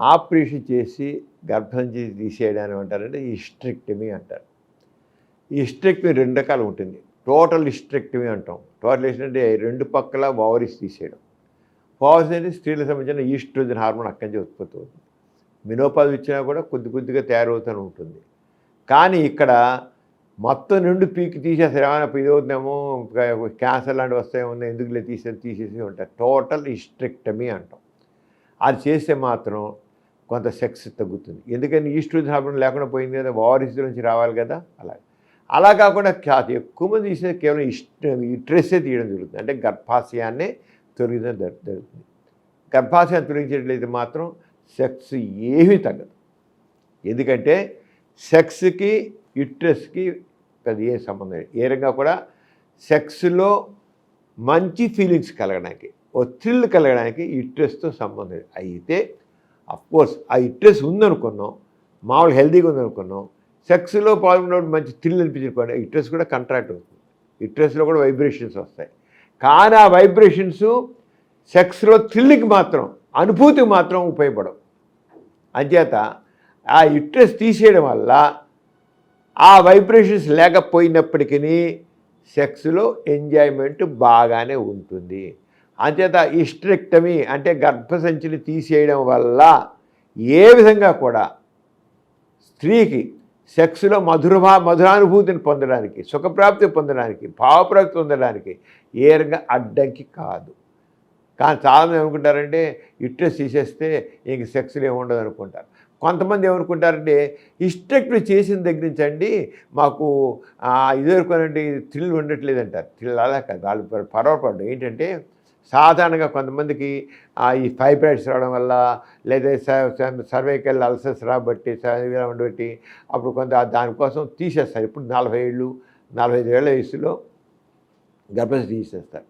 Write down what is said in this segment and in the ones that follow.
Operation చేసి గర్భం చేసి తీసేయడానికి అంటారంటే హిస్ట్రెక్టమీ అంటారు. ఈ రెండు రకాలు ఉంటుంది. టోటల్ హిస్ట్రెక్టమీ అంటాం. టోటల్ అంటే రెండు పక్కల ఓవరీస్ తీసేయడం. ఓవరీస్ అంటే స్త్రీలకు సంబంధించిన ఈస్ట్రోజన్ హార్మోన్ అక్కడి నుంచి ఉత్పత్తి అవుతుంది. మినోపాజ్ ఇచ్చినా కూడా కొద్ది కొద్దిగా తయారవుతూనే ఉంటుంది. కానీ ఇక్కడ మొత్తం రెండు పీకి తీసేసి ఏమైనా ఇది అవుతుందేమో క్యాన్సర్ లాంటివి వస్తాయేమో ఎందుకు లేదు తీసేసి తీసేసి ఉంటారు టోటల్ హిస్ట్రిక్టమీ అంటాం. అది చేస్తే మాత్రం కొంత సెక్స్ తగ్గుతుంది. ఎందుకని ఈస్ట్రోజన్ హార్మోన్ లేకుండా పోయింది కదా ఓవరీస్ నుంచి రావాలి కదా అలా. అలా కాకుండా క్యా- ఎక్కువ మంది తీసేది కేవలం ఇష్ట ఇట్రెస్సే తీయడం జరుగుతుంది. అంటే గర్భాశయాన్నే తొలగించడం జరుగుతుంది. గర్భాశయం తొలగించేట్లయితే మాత్రం సెక్స్ ఏమీ తగ్గదు. ఎందుకంటే సెక్స్కి ఇట్రెస్కి పెద్ద ఏ సంబంధం లేదు. ఏ రకంగా కూడా సెక్స్లో మంచి ఫీలింగ్స్ కలగడానికి ఓ థ్రిల్ కలగడానికి యుట్రస్తో సంబంధం లేదు. అయితే కోర్స్ ఆ యుట్రస్ ఉందనుకున్నాం మామూలు హెల్తీగా ఉందనుకున్నాం సెక్స్లో పాల్గొన్నప్పుడు మంచి థ్రిల్ అనిపించుకోండి యుట్రస్ కూడా కంట్రాక్ట్ అవుతుంది. యుట్రస్లో కూడా వైబ్రేషన్స్ వస్తాయి. కానీ ఆ వైబ్రేషన్స్ సెక్స్లో థ్రిల్కి మాత్రం అనుభూతికి మాత్రం ఉపయోగపడవు. అంచేత ఆ యుట్రస్ తీసేయడం వల్ల ఆ వైబ్రేషన్స్ లేకపోయినప్పటికీ సెక్స్లో ఎంజాయ్మెంట్ బాగానే ఉంటుంది. అంచేత ఇస్ట్రిక్టమీ అంటే గర్భసంచిని తీసేయడం వల్ల ఏ విధంగా కూడా స్త్రీకి సెక్స్లో మధురభా మధురానుభూతిని పొందడానికి సుఖప్రాప్తి పొందడానికి భావప్రాప్తి పొందడానికి ఏ రంగా అడ్డంకి కాదు. కానీ చాలామంది ఏమనుకుంటారంటే ఇట్రెస్ తీసేస్తే ఇంక సెక్స్లో ఏముండదు అనుకుంటారు కొంతమంది ఏమనుకుంటారంటే హిస్టెక్టరీ చేసిన దగ్గర నుంచి అండి మాకు ఇదివరకునండి థ్రిల్ ఉండట్లేదంటారు. థ్రిల్ అలా కాదు. వాళ్ళు పర్వపడ్డం ఏంటంటే సాధారణంగా కొంతమందికి ఈ ఫైబ్రాయిడ్స్ రావడం వల్ల లేదా సర్వైకల్ అల్సర్స్ రాబట్టి ఉండబట్టి అప్పుడు కొంత దానికోసం తీసేస్తారు. ఇప్పుడు నలభై ఏళ్ళు నలభై ఐదు ఏళ్ళ వయసులో గర్భం తీసేస్తారు.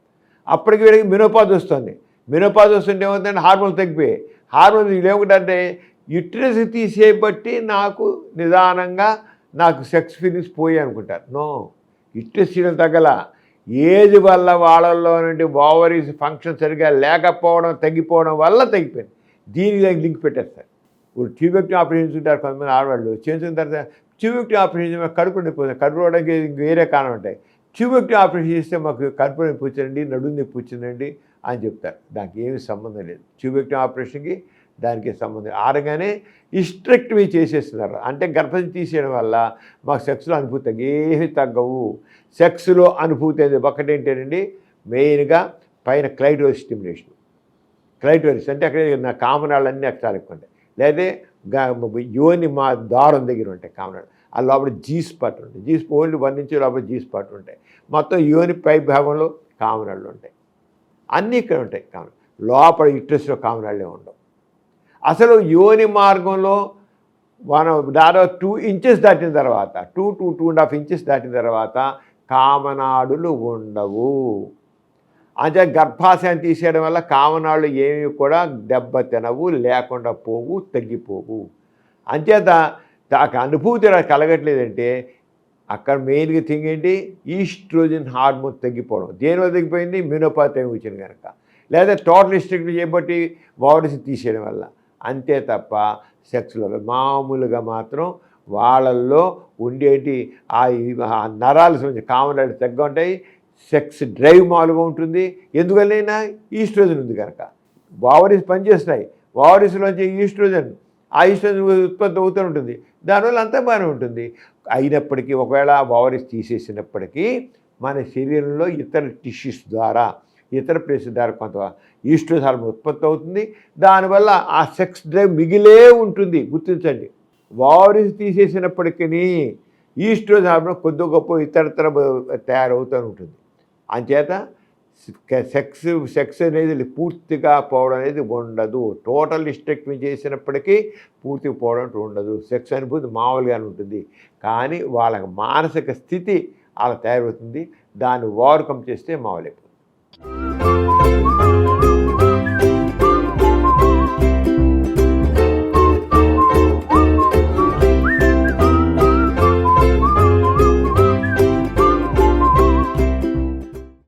అప్పటికి వీడికి మినోపాజ్ వస్తుంది. మినోపాజ్ వస్తుంటే ఏమవుతుందంటే హార్మోన్ తగ్గిపోయాయి. హార్మోన్ ఏమిటంటే యుట్రస్ తీసేయబట్టి నాకు నిదానంగా నాకు సెక్స్ ఫీలింగ్స్ పోయి అనుకుంటారు. నో. యుట్రస్ తీయడం తగ్గల ఏజ్ వల్ల వాళ్ళల్లో నుండి ఓవరీస్ ఫంక్షన్ సరిగా లేకపోవడం తగ్గిపోవడం వల్ల తగ్గిపోయింది. దీనికి దానికి లింక్ పెట్టేస్తారు. ఇప్పుడు ట్యూబెక్టరీ ఆపరేషన్ ఉంటారు కొంతమంది ఆడవాళ్ళు. చేసిన తర్వాత ట్యూబెక్టరీ ఆపరేషన్ కడుపు నొప్పి కడుపు రావడానికి వేరే కారణం ఉంటాయి. ట్యూబెక్టరీ ఆపరేషన్ చేస్తే మాకు కడుపు నొప్పి వచ్చిందండి నడుము నొప్పి వచ్చిందండి అని చెప్తారు. దానికి ఏమి సంబంధం లేదు. ట్యూబెక్టరీ ఆపరేషన్కి దానికి సంబంధం ఆడగానే ఇస్ట్రెక్టమీ చేసేస్తున్నారు. అంటే గర్భం తీసేయడం వల్ల మాకు సెక్స్లో అనుభూతి తగ్గ తగ్గవు. సెక్స్లో అనుభూతి అనేది ఒకటి ఒకటేంటండి మెయిన్గా పైన క్లైటోస్ స్టిమ్యులేషన్ క్లైటోరిస్ అంటే అక్కడ నా కామనాళ్ళన్నీ అక్కడ ఎక్కువ ఉంటాయి లేదా యోని మా దారం దగ్గర ఉంటాయి కామనాడు ఆ లోపల జీ స్పాట్ ఉంటాయి. జీ ఓన్లీ వన్ నుంచి లోపల జీ స్పాట్ ఉంటాయి. మొత్తం యోని పై భాగంలో కామనాళ్ళు ఉంటాయి. అన్నీ ఇక్కడ ఉంటాయి కామన్ లోపల ఇట్రెస్లో కామనాళ్ళే ఉండవు. అసలు యోని మార్గంలో మనం దాదాపు టూ ఇంచెస్ దాటిన తర్వాత two two two and half inches దాటిన తర్వాత కామనాడులు ఉండవు. అంటే గర్భాశయం తీసేయడం వల్ల కామనాళ్ళు ఏమి కూడా దెబ్బ తినవు లేకుండా పోవు తగ్గిపోవు. అంచేత నాకు అనుభూతి నాకు కలగట్లేదంటే అక్కడ మెయిన్గా థింగ్ ఏంటి? ఈస్ట్రోజన్ హార్మోన్ తగ్గిపోవడం. దేనివల్ల తగ్గిపోయింది? మినోపాతి వచ్చింది కనుక. లేదా టోటల్ స్ట్రిక్ట్ చేయబట్టి బాడీస్ తీసేయడం వల్ల. అంతే తప్ప సెక్స్లో మామూలుగా మాత్రం వాళ్ళల్లో ఉండేటి ఆ నరాలు సంబంధించి కామన్ తగ్గ ఉంటాయి. సెక్స్ డ్రైవ్ మామూలుగా ఉంటుంది. ఎందుకనైనా ఈస్ట్రోజన్ ఉంది కనుక ఓవరీస్ పనిచేస్తాయి ఓవరీస్లోంచి ఈస్ట్రోజన్ ఆ ఈస్ట్రోజన్ ఉత్పత్తి అవుతూ ఉంటుంది. దానివల్ల అంతా బాగానే ఉంటుంది. అయినప్పటికీ ఒకవేళ ఓవరీస్ తీసేసినప్పటికీ మన శరీరంలో ఇతర టిష్యూస్ ద్వారా ఇతర ప్లేస్ ద్వారా కొంత ఈస్ట్రోజన్ ఉత్పత్తి అవుతుంది. దానివల్ల ఆ సెక్స్ డ్రైవ్ మిగిలే ఉంటుంది. గుర్తించండి. వారిస్ తీసేసినప్పటికీ ఈస్ట్రోజన్ కొద్ది గొప్ప ఇతరతర తయారవుతూ ఉంటుంది. అంచేత సెక్స్ సెక్స్ అనేది పూర్తిగా పోవడం అనేది ఉండదు. టోటల్ హిస్టెక్టమీ చేసినప్పటికీ పూర్తిగా పోవడం ఉండదు. సెక్స్ అనుభూతి మామూలుగానే ఉంటుంది. కానీ వాళ్ళ మానసిక స్థితి అలా తయారవుతుంది. దాన్ని ఓవర్కమ్ చేస్తే మామూలైపోతుంది.